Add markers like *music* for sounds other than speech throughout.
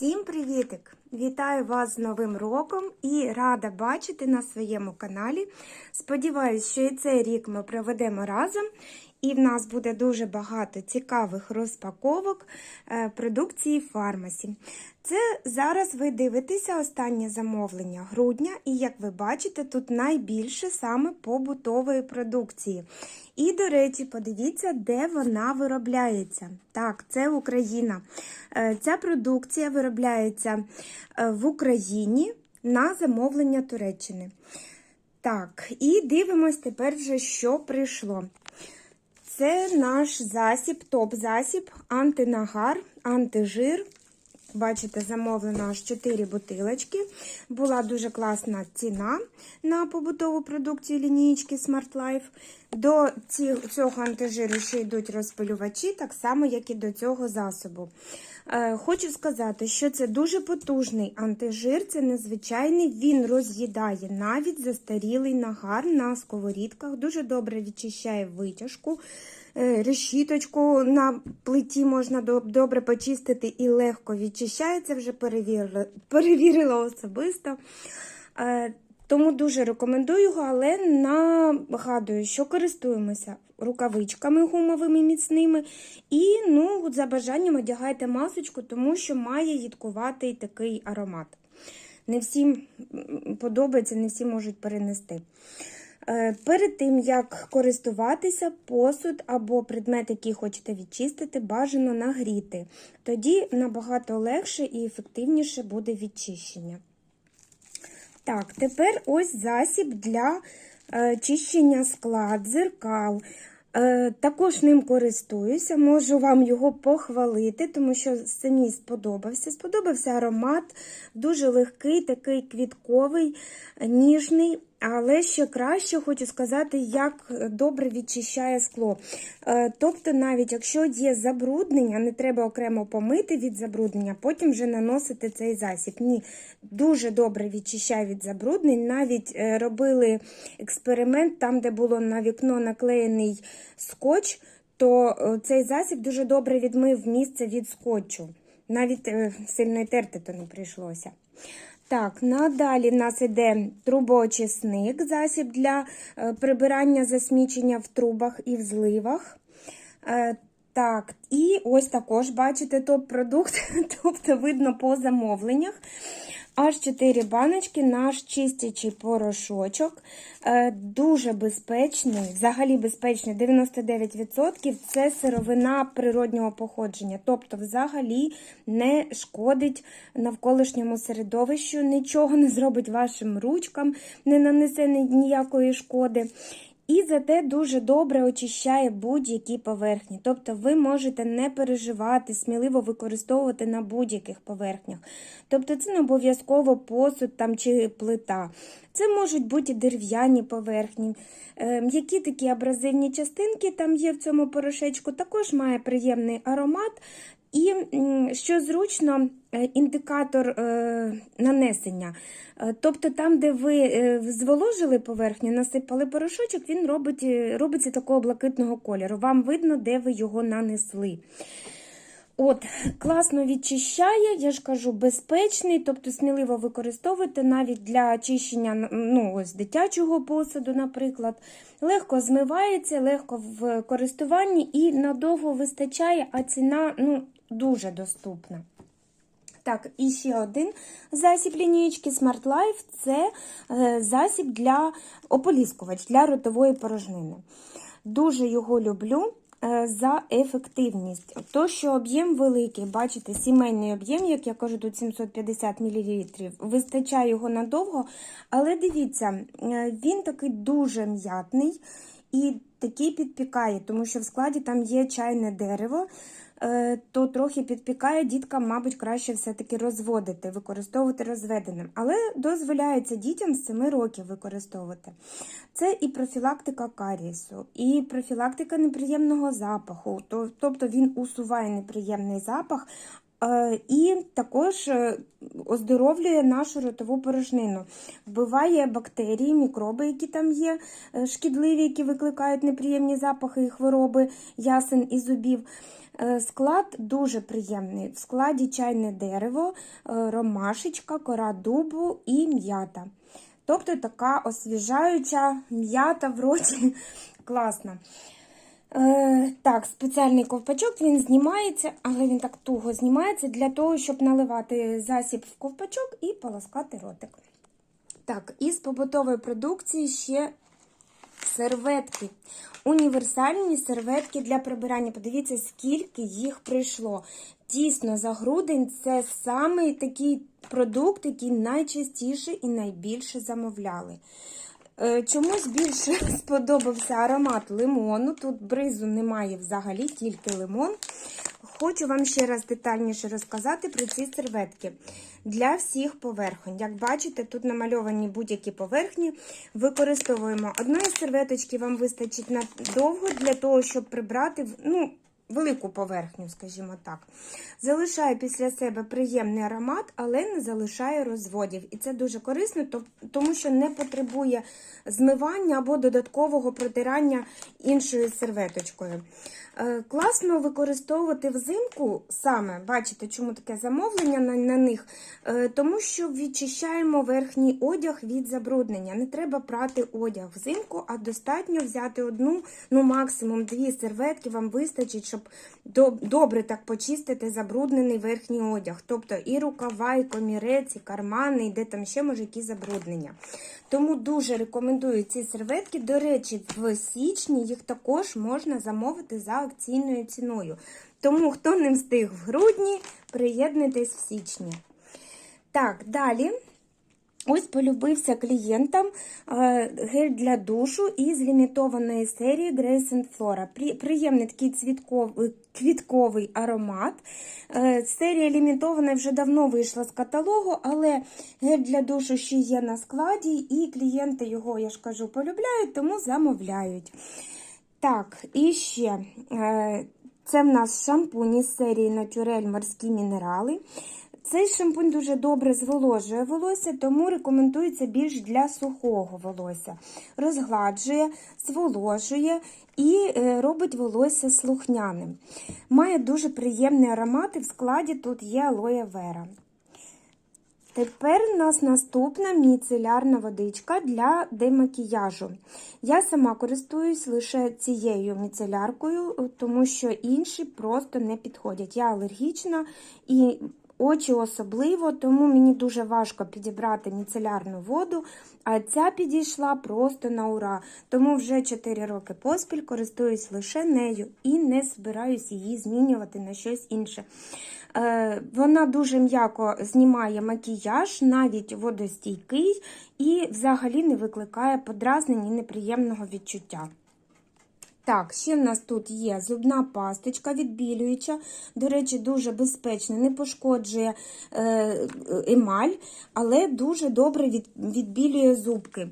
Всім привітик! Вітаю вас з Новим роком і рада бачити на своєму каналі. Сподіваюсь, що і цей рік ми проведемо разом, і в нас буде дуже багато цікавих розпаковок е, продукції фармасі. Це зараз ви дивитеся останнє замовлення грудня, і як ви бачите, тут найбільше саме побутової продукції. І, до речі, подивіться, де вона виробляється. Так, це Україна. Е, Ця продукція виробляється е, в Україні на замовлення Туреччини. Так, і дивимось тепер вже, що прийшло. Це наш засіб, топ-засіб, антинагар, антижир. Бачите, замовлено аж 4 бутилочки. Була дуже класна ціна на побутову продукцію лінійки Smart Life. До цього антижиру ще йдуть розпилювачі, так само, як і до цього засобу. Е, Хочу сказати, що це дуже потужний антижир, це незвичайний, він роз'їдає навіть застарілий нагар на сковорідках, дуже добре відчищає витяжку. Е, Решіточку на плиті можна добре почистити і легко відчищається, вже перевірила, перевірила особисто. Е, Тому дуже рекомендую його, але нагадую, що користуємося рукавичками гумовими міцними. І ну, за бажанням одягайте масочку, тому що має їдкуватий такий аромат. Не всім подобається, не всі можуть перенести. Перед тим, як користуватися, посуд або предмет, який хочете відчистити, бажано нагріти. Тоді набагато легше і ефективніше буде відчищення. Так, тепер ось засіб для е, чищення скла, дзеркал. Е, також ним користуюся, можу вам його похвалити, тому що самі сподобався. Сподобався аромат, дуже легкий, такий квітковий, ніжний. Але ще краще хочу сказати, як добре відчищає скло. Е, тобто, навіть якщо є забруднення, не треба окремо помити від забруднення, потім вже наносити цей засіб. Ні, дуже добре відчищає від забруднень. Навіть е, робили експеримент там, де було на вікно наклеєний скотч, то цей засіб дуже добре відмив місце від скотчу. Навіть е, сильно терти то не прийшлося. Так, надалі в нас йде трубоочисник, засіб для прибирання засмічення в трубах і в зливах. Так, і ось також, бачите, топ-продукт, *laughs* тобто видно по замовленнях. Аж 4 баночки, наш чистячий порошочок. Дуже безпечний, взагалі безпечний, 99% це сировина природнього походження. Тобто, взагалі не шкодить навколишньому середовищу, нічого не зробить вашим ручкам, не нанесе ніякої шкоди. І зате дуже добре очищає будь-які поверхні. Тобто ви можете не переживати, сміливо використовувати на будь-яких поверхнях. Тобто це не обов'язково посуд там, чи плита. Це можуть бути дерев'яні поверхні. М'які такі абразивні частинки там є в цьому порошечку, також має приємний аромат. І що зручно, індикатор нанесення. Тобто там, де ви зволожили поверхню, насипали порошочок, він робить, робиться такого блакитного кольору. Вам видно, де ви його нанесли. От, Класно відчищає, я ж кажу, безпечний, тобто сміливо використовуйте навіть для очищення ну, ось, дитячого посуду, наприклад. Легко змивається, легко в користуванні і надовго вистачає, а ціна ну, дуже доступна. Так, і ще один засіб лінієчки Smart Life це засіб для ополіскувач для ротової порожнини. Дуже його люблю за ефективність. То, що об'єм великий, бачите, сімейний об'єм, як я кажу, тут 750 мл, вистачає його надовго, але дивіться, він такий дуже м'ятний і такий підпікає, тому що в складі там є чайне дерево. То трохи підпікає, діткам, мабуть, краще все-таки розводити, використовувати розведеним. Але дозволяється дітям з 7 років використовувати. Це і профілактика карісу, і профілактика неприємного запаху, тобто він усуває неприємний запах. І також оздоровлює нашу ротову порожнину, вбиває бактерії, мікроби, які там є, шкідливі, які викликають неприємні запахи і хвороби ясен і зубів. Е, Склад дуже приємний. В складі чайне дерево, е, ромашечка, кора дубу і м'ята. Тобто така освіжаюча м'ята в роті. *laughs* Класна. Е, так, спеціальний ковпачок він знімається, але він так туго знімається для того, щоб наливати засіб в ковпачок і полоскати ротик. Так, із побутової продукції ще серветки. Універсальні серветки для прибирання. Подивіться, скільки їх прийшло. Дійсно, за грудень це саме такий продукт, який найчастіше і найбільше замовляли. Е, Чомусь більше *laughs* сподобався аромат лимону. Тут бризу немає взагалі, тільки лимон. Хочу вам ще раз детальніше розказати про ці серветки для всіх поверхонь. Як бачите, тут намальовані будь-які поверхні. Використовуємо одної серветочки, вам вистачить надовго для того, щоб прибрати ну, велику поверхню, скажімо так. Залишає після себе приємний аромат, але не залишає розводів. І це дуже корисно, тому що не потребує змивання або додаткового протирання іншою серветочкою. Е, Класно використовувати взимку саме, бачите, чому таке замовлення на, на них, Е, тому що відчищаємо верхній одяг від забруднення. Не треба прати одяг взимку, а достатньо взяти одну, ну максимум дві серветки, вам вистачить, щоб до- добре так почистити забруднений верхній одяг. Тобто і рукава, і комірець, і кармани, і де там ще може які забруднення. Тому дуже рекомендую ці серветки. До речі, в січні їх також можна замовити за акційною ціною. Тому, хто не встиг в грудні, приєднуйтесь в січні. Так, далі. Ось полюбився клієнтам е, гель для душу із лімітованої серії Grace and Flora. Приємний такий цвітковий, квітковий аромат. Е, Серія лімітована вже давно вийшла з каталогу, але гель для душу ще є на складі, і клієнти його, я ж кажу, полюбляють, тому замовляють. Так, і ще е, це в нас шампунь із серії Натюрель морські мінерали. Цей шампунь дуже добре зволожує волосся, тому рекомендується більш для сухого волосся. Розгладжує, зволожує і е, робить волосся слухняним. Має дуже приємний аромат, і в складі тут є алоє вера. Тепер у нас наступна міцелярна водичка для демакіяжу. Я сама користуюсь лише цією міцеляркою, тому що інші просто не підходять. Я алергічна і очі особливо, тому мені дуже важко підібрати міцелярну воду, а ця підійшла просто на ура. Тому вже 4 роки поспіль користуюсь лише нею і не збираюсь її змінювати на щось інше. Е, Вона дуже м'яко знімає макіяж, навіть водостійкий, і взагалі не викликає подразнень і неприємного відчуття. Так, ще в нас тут є зубна пасточка відбілююча. До речі, дуже безпечно, не пошкоджує е, емаль, але дуже добре від, відбілює зубки.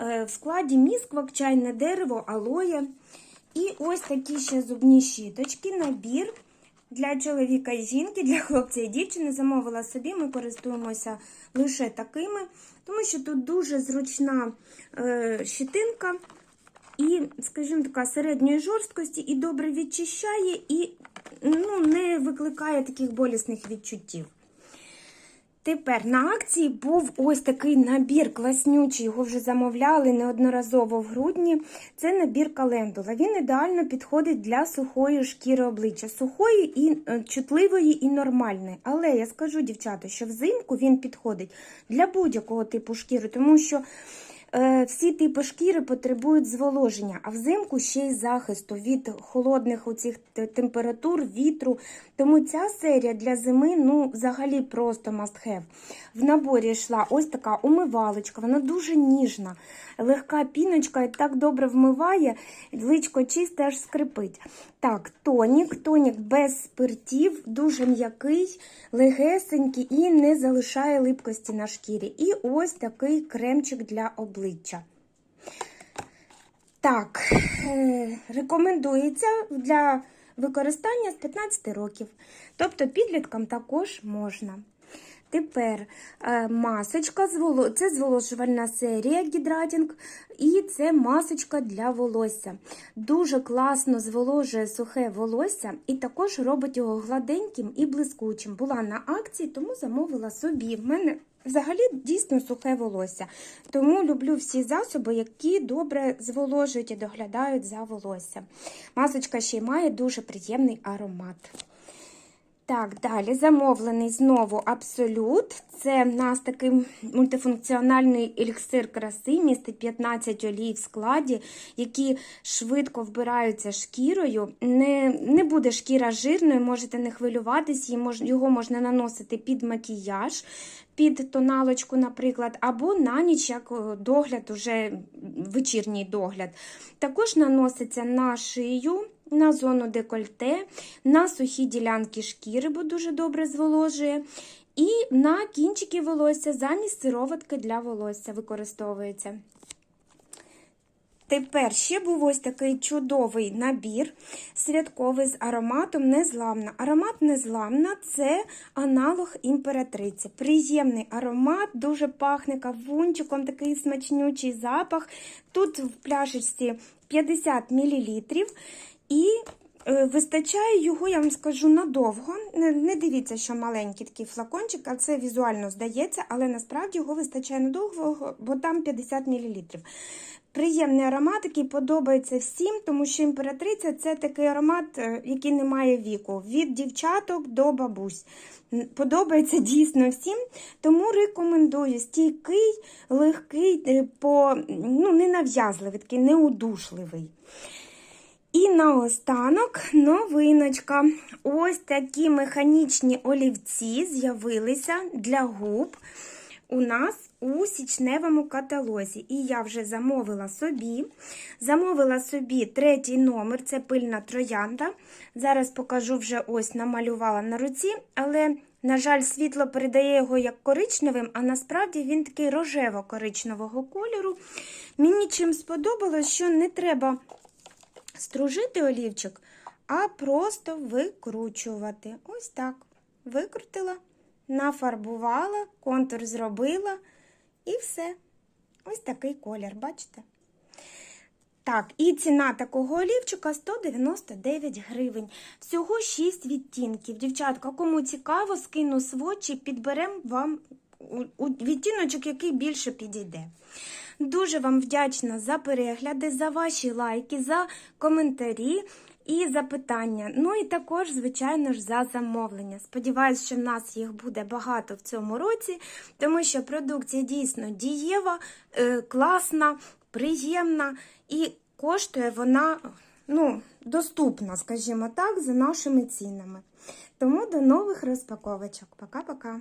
Е, в складі місквак, чайне дерево, алоє. І ось такі ще зубні щіточки, набір для чоловіка і жінки, для хлопця і дівчини. Замовила собі, ми користуємося лише такими, тому що тут дуже зручна е, щитинка. І, скажімо, така середньої жорсткості і добре відчищає, і ну, не викликає таких болісних відчуттів. Тепер на акції був ось такий набір класнючий, його вже замовляли неодноразово в грудні. Це набір календула. Він ідеально підходить для сухої шкіри обличчя, сухої і е, чутливої і нормальної. Але я скажу, дівчата, що взимку він підходить для будь-якого типу шкіри, тому що Всі типи шкіри потребують зволоження, а взимку ще й захисту від холодних оцих те- температур, вітру. Тому ця серія для зими ну, взагалі просто must have. В наборі йшла ось така умивалочка, вона дуже ніжна, легка піночка і так добре вмиває, личко чисте аж скрипить. Так, тонік, тонік без спиртів, дуже м'який, легесенький і не залишає липкості на шкірі. І ось такий кремчик для обличчя. Так, е, рекомендується для використання з 15 років. Тобто підліткам також можна. Тепер е, масочка, це зволожувальна серія гідратінг, і це масочка для волосся. Дуже класно зволожує сухе волосся і також робить його гладеньким і блискучим. Була на акції, тому замовила собі. В мене взагалі дійсно сухе волосся. Тому люблю всі засоби, які добре зволожують і доглядають за волосся. Масочка ще й має дуже приємний аромат. Так, далі замовлений знову Абсолют. Це в нас такий мультифункціональний еліксир краси, містить 15 олій в складі, які швидко вбираються шкірою. Не, не буде шкіра жирною, можете не хвилюватись, його можна наносити під макіяж, під тоналочку, наприклад, або на ніч як е, догляд, уже вечірній догляд. Також наноситься на шию на зону декольте, на сухі ділянки шкіри, бо дуже добре зволожує. І на кінчики волосся замість сироватки для волосся використовується. Тепер ще був ось такий чудовий набір святковий з ароматом незламна. Аромат незламна це аналог імператриці. Приємний аромат, дуже пахне кавунчиком, такий смачнючий запах. Тут в пляшечці 50 мл. І е, вистачає його, я вам скажу, надовго. Не, дивіться, що маленький такий флакончик, а це візуально здається, але насправді його вистачає надовго, бо там 50 мл. Приємний аромат, який подобається всім, тому що імператриця це такий аромат, е, який не має віку. Від дівчаток до бабусь. Подобається дійсно всім, тому рекомендую стійкий, легкий, е, по, ну, ненав'язливий, такий неудушливий. І наостанок новиночка. Ось такі механічні олівці з'явилися для губ у нас у січневому каталозі. І я вже замовила собі. Замовила собі третій номер, це пильна троянда. Зараз покажу вже ось намалювала на руці, але, на жаль, світло передає його як коричневим, а насправді він такий рожево-коричневого кольору. Мені чим сподобалось, що не треба стружити олівчик, а просто викручувати. Ось так. Викрутила, нафарбувала, контур зробила і все. Ось такий колір, бачите? Так, і ціна такого олівчика 199 гривень. Всього 6 відтінків. Дівчатка, кому цікаво, скину свочі, підберемо вам відтіночок, який більше підійде. Дуже вам вдячна за перегляди, за ваші лайки, за коментарі і запитання. Ну і також, звичайно ж, за замовлення. Сподіваюсь, що в нас їх буде багато в цьому році, тому що продукція дійсно дієва, е, класна, приємна і коштує вона ну, доступна, скажімо так, за нашими цінами. Тому до нових розпаковочок. Пока-пока.